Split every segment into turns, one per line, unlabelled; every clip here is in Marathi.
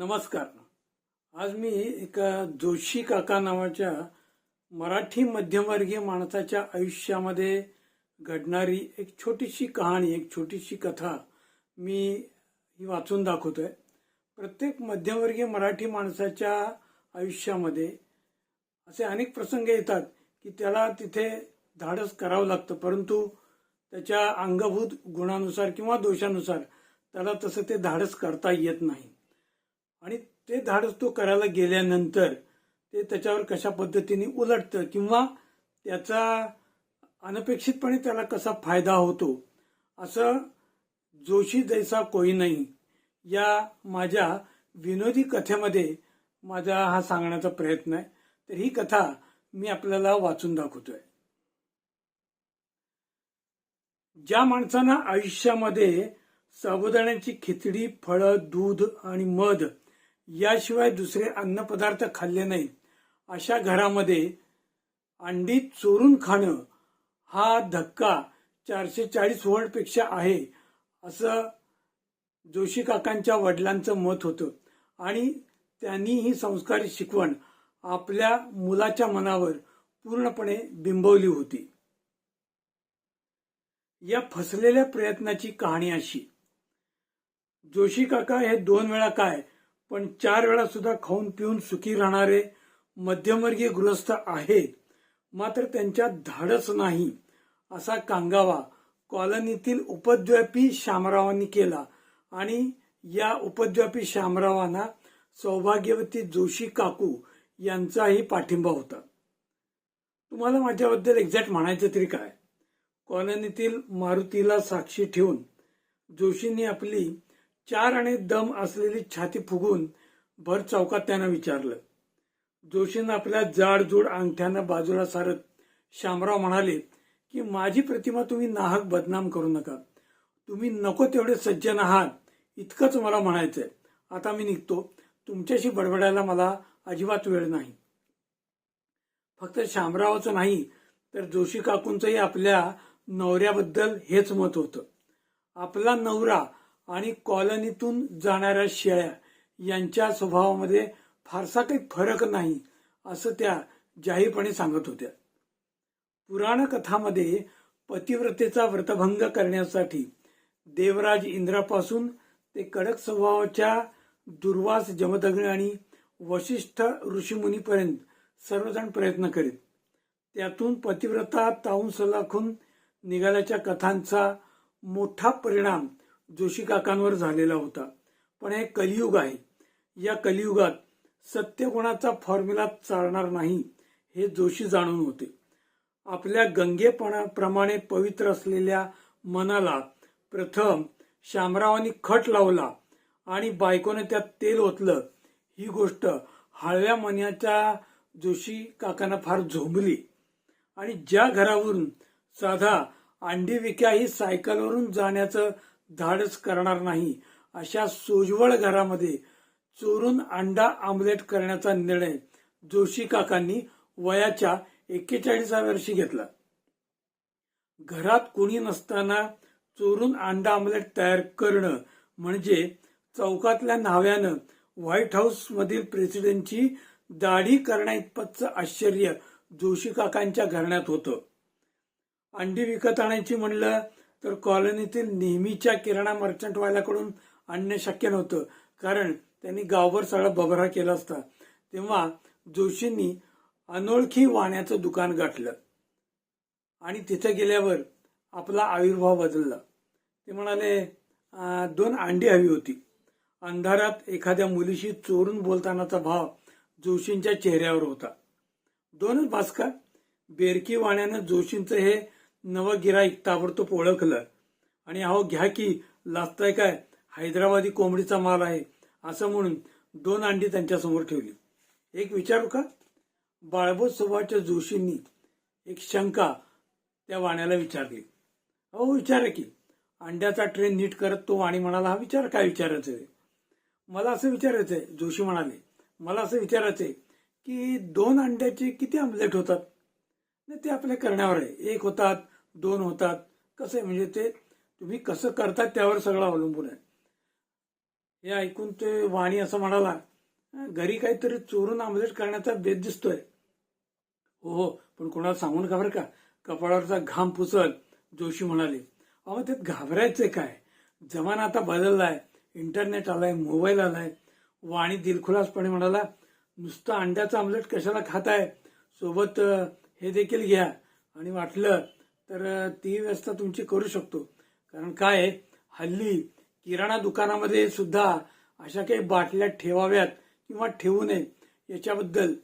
नमस्कार. आज मी एका जोशी काका नावाच्या मराठी मध्यमवर्गीय माणसाच्या आयुष्यामध्ये घडणारी एक छोटीशी कहाणी एक छोटीशी कथा मी ही वाचून दाखवतोय. प्रत्येक मध्यमवर्गीय मराठी माणसाच्या आयुष्यामध्ये असे अनेक प्रसंग येतात की त्याला तिथे धाडस करावं लागतं परंतु त्याच्या अंगभूत गुणानुसार किंवा दोषानुसार त्याला तसं ते धाडस करता येत नाही. आणि ते धाडस तो करायला गेल्यानंतर ते त्याच्यावर कशा पद्धतीने उलटतं किंवा त्याचा अनपेक्षितपणे त्याला कसा फायदा होतो असं जोशी जैसा कोई नाही या माझ्या विनोदी कथेमध्ये माझा हा सांगण्याचा प्रयत्न आहे. तर ही कथा मी आपल्याला वाचून दाखवतोय. ज्या माणसांना आयुष्यामध्ये साबुदाण्याची खिचडी फळं दूध आणि मध याशिवाय दुसरे अन्नपदार्थ खाल्ले नाहीत अशा घरामध्ये अंडी चोरून खाणं हा धक्का चारशे चाळीसपेक्षा आहे असं जोशी काकांच्या वडिलांचं मत होतं. आणि त्यांनी ही संस्कारी शिकवण आपल्या मुलाच्या मनावर पूर्णपणे बिंबवली होती. या फसलेल्या प्रयत्नाची कहाणी अशी. जोशी काका हे दोन वेळा काय पण चार वेळा सुद्धा खाऊन पिऊन सुखी राहणारे मध्यमवर्गीय गृहस्थ आहेत. मात्र त्यांच्यात धाडस नाही असा कांगावा कॉलनीतील उपद्व्यापी शामरावांनी केला आणि या उपद्व्यापी शामरावांना सौभाग्यवती जोशी काकू यांचाही पाठिंबा होता. तुम्हाला माझ्याबद्दल एक्झॅक्ट म्हणायचं तरी काय? कॉलनीतील मारुतीला साक्षी ठेवून जोशींनी आपली चार आणि दम असलेली छाती फुगून भर चौकात त्यांना विचारलं. जोशीनं आपल्या जाडजूड अंगठ्यानं बाजूला सारत शामराव म्हणाले की माझी प्रतिमा तुम्ही नाहक बदनाम करू नका. तुम्ही नको तेवढे सज्जन आहात इतकंच मला म्हणायचंय. आता मी निघतो. तुमच्याशी बडबडायला मला अजिबात वेळ नाही. फक्त शामरावाचं नाही तर जोशी काकूंचंही आपल्या नवऱ्याबद्दल हेच मत होतं. आपला नवरा आणि कॉलनीतून जाणाऱ्या शेळ्या यांच्या स्वभावामध्ये फारसा काही फरक नाही असं त्या जाहीरपणे सांगत होत्या. पुराण कथामध्ये पतिव्रतेचा व्रतभंग करण्यासाठी देवराज इंद्रापासून ते कडक स्वभावाच्या दुर्वास जमदग्न आणि वशिष्ठ ऋषीमुनीपर्यंत सर्वजण प्रयत्न करीत. त्यातून पतिव्रता ताऊन सलाखून निघाल्याच्या कथांचा मोठा परिणाम जोशी काकांवर झालेला होता. पण हे कलियुग आहे. या कलियुगात सत्यगुणाचा फॉर्म्युला चालणार नाही हे जोशी जाणून होते. आपल्या गंगेपणाप्रमाणे पवित्र असलेल्या मनाला प्रथम शामरावांनी खट लावला आणि बायकोने त्यात तेल ओतलं. ही गोष्ट हळव्या मनाच्या जोशी काकांना फार झोंबली. आणि ज्या घरावरून साधा अंडी विक्याही सायकलवरून जाण्याचं धाडस करणार नाही अशा सोजवळ घरामध्ये चोरून अंडा आमलेट करण्याचा निर्णय जोशी काकांनी वयाच्या एक्केचाळीसाव्या वर्षी घेतला. घरात कोणी नसताना चोरून अंडा आमलेट तयार करणं म्हणजे चौकातल्या न्हाव्यानं व्हाईट हाऊस मधील प्रेसिडेंटची दाढी करण्याइतपतचं आश्चर्य जोशी काकांच्या घराण्यात होतं. अंडी विकत आणायची म्हणलं तर कॉलनीतील नेहमीच्या किराणा मर्चंटवाल्याकडून आणणे शक्य नव्हतं. कारण त्यांनी गावभर सगळा बबरा केला असता. तेव्हा जोशींनी अनोळखी वाण्याचं दुकान गाठलं. आणि तिथे गेल्यावर आपला आविर्भाव बदलला. ते म्हणाले दोन अंडी हवी होती. अंधारात एखाद्या मुलीशी चोरून बोलतानाचा भाव जोशींच्या चेहऱ्यावर होता. दोनच भास्कर बेरकी वाण्यानं जोशींचं हे नवं गिराईक ताबडतोब ओळखलं. आणि अहो घ्या की लाजताय काय? हैदराबादी कोंबडीचा माल आहे असं म्हणून दोन अंडी त्यांच्यासमोर ठेवली. एक विचारू का? बाळबोध स्वभावाच्या जोशींनी एक शंका त्या वाण्याला विचारली. अहो विचारा की अंड्याचा ट्रेन नीट करत तो वाणी म्हणाला हा विचार काय विचारायचं आहे? मला असं विचारायचं आहे जोशी म्हणाले. मला असं विचारायचं आहे की दोन अंड्याचे किती आमलेट होतात? नाही ते आपल्या करण्यावर आहे. एक होतात दोन होतात. कसं? आहे म्हणजे ते तुम्ही कसं करतात त्यावर सगळं अवलंबून आहे. हे ऐकून ते वाणी असं म्हणाला घरी काहीतरी चोरून आमलेट करण्याचा बेद दिसतोय. हो हो पण कोणाला सांगून का बरं का? कपाळावरचा घाम पुसत जोशी म्हणाले. अहो त्यात घाबरायचंय काय? जमाना आता बदललाय इंटरनेट आलाय मोबाईल आलाय. वाणी दिलखुलासपणे म्हणाला नुसतं अंड्याचं आमलेट कशाला खाताय? सोबत हे देखील घ्या. आणि वाटलं तर ती व्यवस्था तुमची करू शकतो. कारण काय आहे, हल्ली किराणा दुकानामध्ये सुद्धा अशा काही बाटल्या ठेवाव्यात किंवा ठेवू नये याच्याबद्दल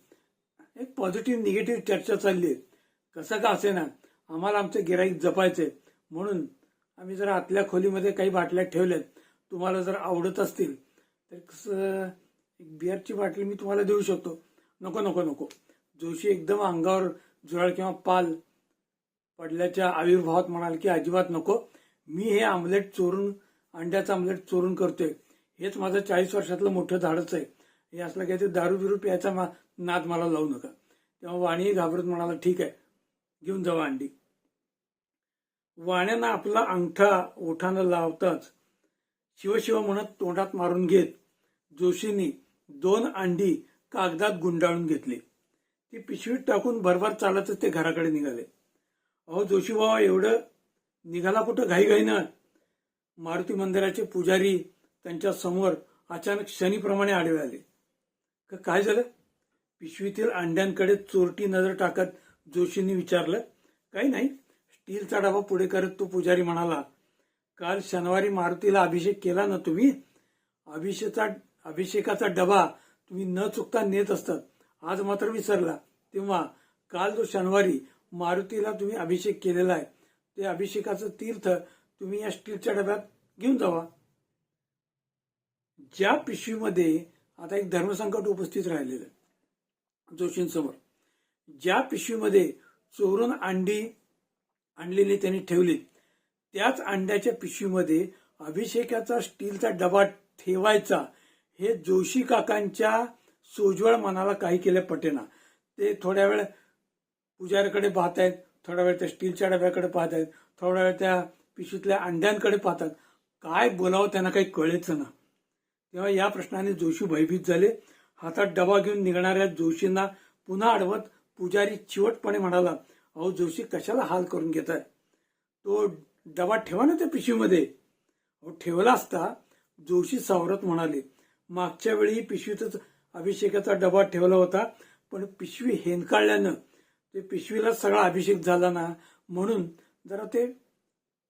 एक पॉझिटिव्ह निगेटिव्ह चर्चा चालली आहे. कसं का असे ना आम्हाला आमचं गिराईक जपायचंय म्हणून आम्ही जर आतल्या खोलीमध्ये काही बाटल्या ठेवल्यात. तुम्हाला जर आवडत असतील तर कसं एक बिअरची बाटली मी तुम्हाला देऊ शकतो. नको नको नको. जोशी एकदम अंगावर जुळाळ किंवा पाल पडल्याच्या आविर्भावात म्हणाल की अजिबात नको. मी हे आमलेट चोरून अंड्याचं आमलेट चोरून करतोय. हेच माझं चाळीस वर्षातलं मोठं धाडच आहे. हे असलं काय ते दारू बिरू प्यायचा मा- नाद मला लावू नका. तेव्हा वाणी घाबरत म्हणाला ठीक आहे घेऊन जावा अंडी. वाण्यानं आपला अंगठा ओठानं लावताच शिवशिव म्हणत तोंडात मारून घेत जोशींनी दोन अंडी कागदात गुंडाळून घेतली. ती पिशवीत टाकून भरभर चालतच ते घराकडे निघाले. अहो जोशीबाबा एवढं निघाला कुठं? घाईघाईनं. मारुती मंदिराचे पुजारी त्यांच्यासमोर अचानक शनीप्रमाणे आडवे आले. का काय झालं? पिशवीतील अंड्यांकडे चोरटी नजर टाकत जोशींनी विचारलं काही नाही स्टीलचा डबा पुढे करत तो पुजारी म्हणाला. काल शनिवारी मारुतीला अभिषेक केला ना तुम्ही? अभिषेचा अभिषेकाचा डबा तुम्ही न चुकता नेत असतात. आज मात्र विसरला. तेव्हा काल जो शनिवारी मारुतीला तुम्ही अभिषेक केलेला आहे. ते अभिषेकाचं तीर्थ तुम्ही या स्टीलच्या डब्यात घेऊन जावा. ज्या पिशवीमध्ये आता एक धर्मसंकट उपस्थित राहिलेलं आहे. जोशींसमोर. ज्या पिशवीमध्ये चोरून अंडी आणलेली त्यांनी ठेवली त्याच अंड्याच्या पिशवीमध्ये अभिषेकाचा स्टीलचा डबा ठेवायचा हे जोशी काकांच्या सोज्वळ मनाला काही केल्या पटेना. ते थोड्या वेळ पुजाऱ्याकडे पाहत आहेत थोडा वेळ त्या स्टीलच्या डब्याकडे पाहत आहेत थोडा वेळ त्या पिशवीतल्या अंड्यांकडे पाहतात. काय बोलावं त्यांना काही कळेच ना. तेव्हा या प्रश्नाने जोशी भयभीत झाले. हातात डबा घेऊन निघणाऱ्या जोशींना पुन्हा अडवत पुजारी चिवटपणे म्हणाला अहो जोशी कशाला हाल करून घेत आहे तो डबा ठेवा ना त्या पिशवीमध्ये. अहो ठेवला असता जोशी सावरत म्हणाले. मागच्या वेळी पिशवीतच अभिषेकाचा डबा ठेवला होता पण पिशवी हेनकाळल्यानं ते पिशवीला सगळा अभिषेक झाला ना म्हणून जरा ते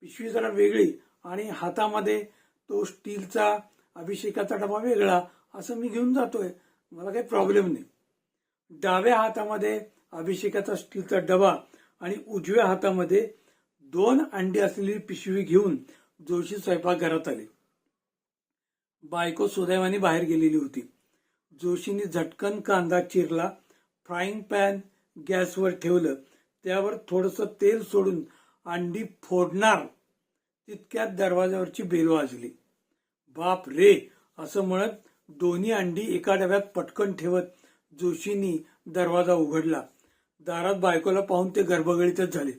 पिशवी जरा वेगळी आणि हातामध्ये तो स्टीलचा अभिषेकाचा डबा वेगळा असं मी घेऊन जातोय. मला काही प्रॉब्लेम नाही. डाव्या हातामध्ये अभिषेकाचा स्टीलचा डबा आणि उजव्या हातामध्ये दोन अंडी असलेली पिशवी घेऊन जोशी स्वयंपाकघरात आले. बायको सुदैवाने बाहेर गेलेली होती. जोशीने झटकन कांदा चिरला फ्राईंग पॅन गॅसवर ठेवलं. त्यावर थोडस तेल सोडून अंडी फोडणार. तितक्यात दरवाजावरची बेल वाजली. बाप रे! असं म्हणत दोन्ही अंडी एका डब्यात पटकन ठेवत जोशींनी दरवाजा उघडला. दारात बायकोला पाहून ते गर्भगळीतच झाले.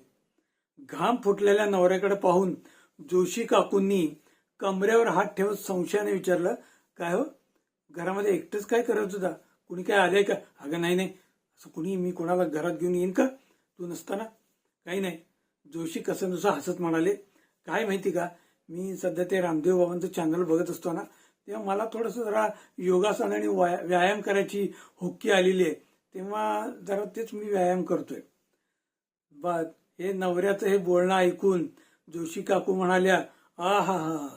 घाम फुटलेल्या नवऱ्याकडे पाहून जोशी काकूंनी कमऱ्यावर हात ठेवत संशयाने विचारलं काय हो? घरामध्ये एकटंच काय करत होता? कुणी काय आले का? अगं नाही नाही. असं कुणी मी कोणाला घरात घेऊन येईन का? तू नसताना? काही नाही. जोशी कसं नुसं हसत म्हणाले काय माहिती का? मी सध्या ते रामदेव बाबांचं चॅनल बघत असतो ना तेव्हा मला थोडंसं जरा योगासन आणि व्यायाम करायची हुक्की आलेली आहे. तेव्हा जरा तेच मी व्यायाम करतोय. बा हे नवऱ्याचं हे बोलणं ऐकून जोशी काकू म्हणाल्या आ हा हा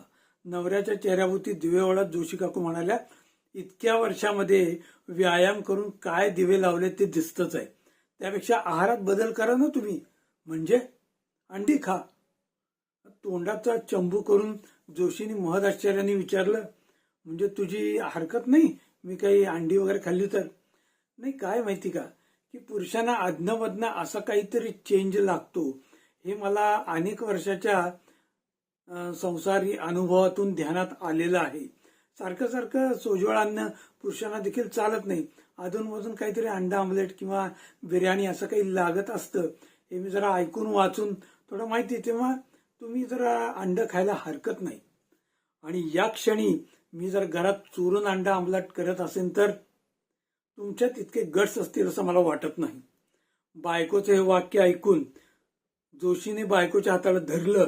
नवऱ्याच्या चेहऱ्याभोवती दिवे जोशी काकू म्हणाल्या इतक्या वर्षामध्ये व्यायाम करून काय दिवे लावले ते दिसतच आहे. त्यापेक्षा आहारात बदल करा ना तुम्ही. म्हणजे अंडी खा. तोंडाचा चंबू करून जोशीने महद आश्चर्याने विचारलं म्हणजे तुझी हरकत नाही? मी काही अंडी वगैरे खाल्ली तर? नाही काय माहिती का? की पुरुषांना अज्ञमधनं असा काहीतरी चेंज लागतो. हे मला अनेक वर्षाच्या संसारी अनुभवातून ध्यानात आलेलं आहे. सारखं सारखं सोजवळ अन्न पुरुषांना देखील चालत नाही. अधूनमधून काहीतरी अंडा आमलेट किंवा बिर्याणी असं काही लागत असतं. हे मी जरा ऐकून वाचून थोडं माहिती तेव्हा तुम्ही जरा अंड खायला हरकत नाही. आणि या क्षणी मी जर घरात चोरून अंडा आमलेट करत असेल तर तुमच्यात इतके गट्स असतील असं मला वाटत नाही. बायकोचं हे वाक्य ऐकून जोशीने बायकोच्या हाताला धरलं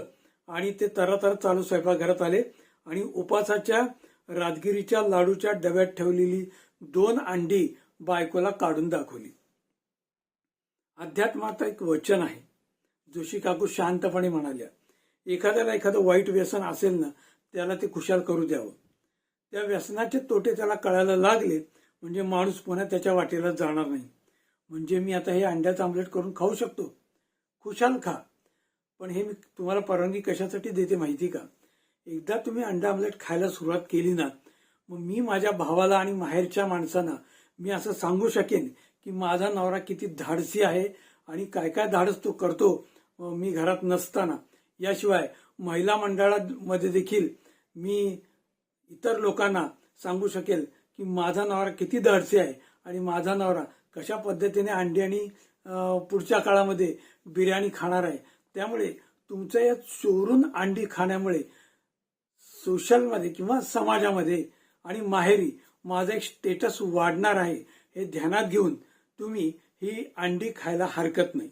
आणि ते तरातर चालू स्वयंपाकघरात आले आणि उपासाच्या राजगिरीच्या लाडूच्या डब्यात ठेवलेली दोन अंडी बायकोला काढून दाखवली. अध्यात्मात एक वचन आहे. जोशी काकू शांतपणे म्हणाल्या एखाद्याला एखादं वाईट व्यसन असेल ना त्याला ते खुशाल करू द्यावं. त्या व्यसनाचे तोटे त्याला कळायला लागले म्हणजे माणूस पुन्हा त्याच्या वाटेला जाणार नाही. म्हणजे मी आता हे अंड्याचं आमलेट करून खाऊ शकतो. खुशाल खा पण हे मी तुम्हाला परवानगी कशासाठी देते माहिती का? एकदा तुम्ही अंडा आमलेट खायला सुरुवात केली ना मग मी माझ्या भावाला आणि माहेरच्या माणसांना मी असं सांगू शकेन की माझा नवरा किती धाडसी आहे आणि काय काय धाडस तो करतो मी घरात नसताना. याशिवाय महिला मंडळामध्ये देखील मी इतर लोकांना सांगू शकेल की माझा नवरा किती धाडसी आहे आणि माझा नवरा कशा पद्धतीने अंडी आणि पुढच्या काळामध्ये बिर्याणी खाणार आहे. त्यामुळे तुमच्या या चोरून अंडी खाण्यामुळे सोशलमध्ये किंवा समाजामध्ये आणि माहेरी माझा एक स्टेटस वाढणार आहे हे ध्यानात घेऊन तुम्ही ही अंडी खायला हरकत नाही.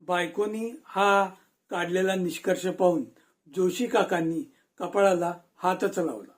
बायकोनी हा काढलेला निष्कर्ष पाहून जोशी काकांनी कपाळाला हातच लावला.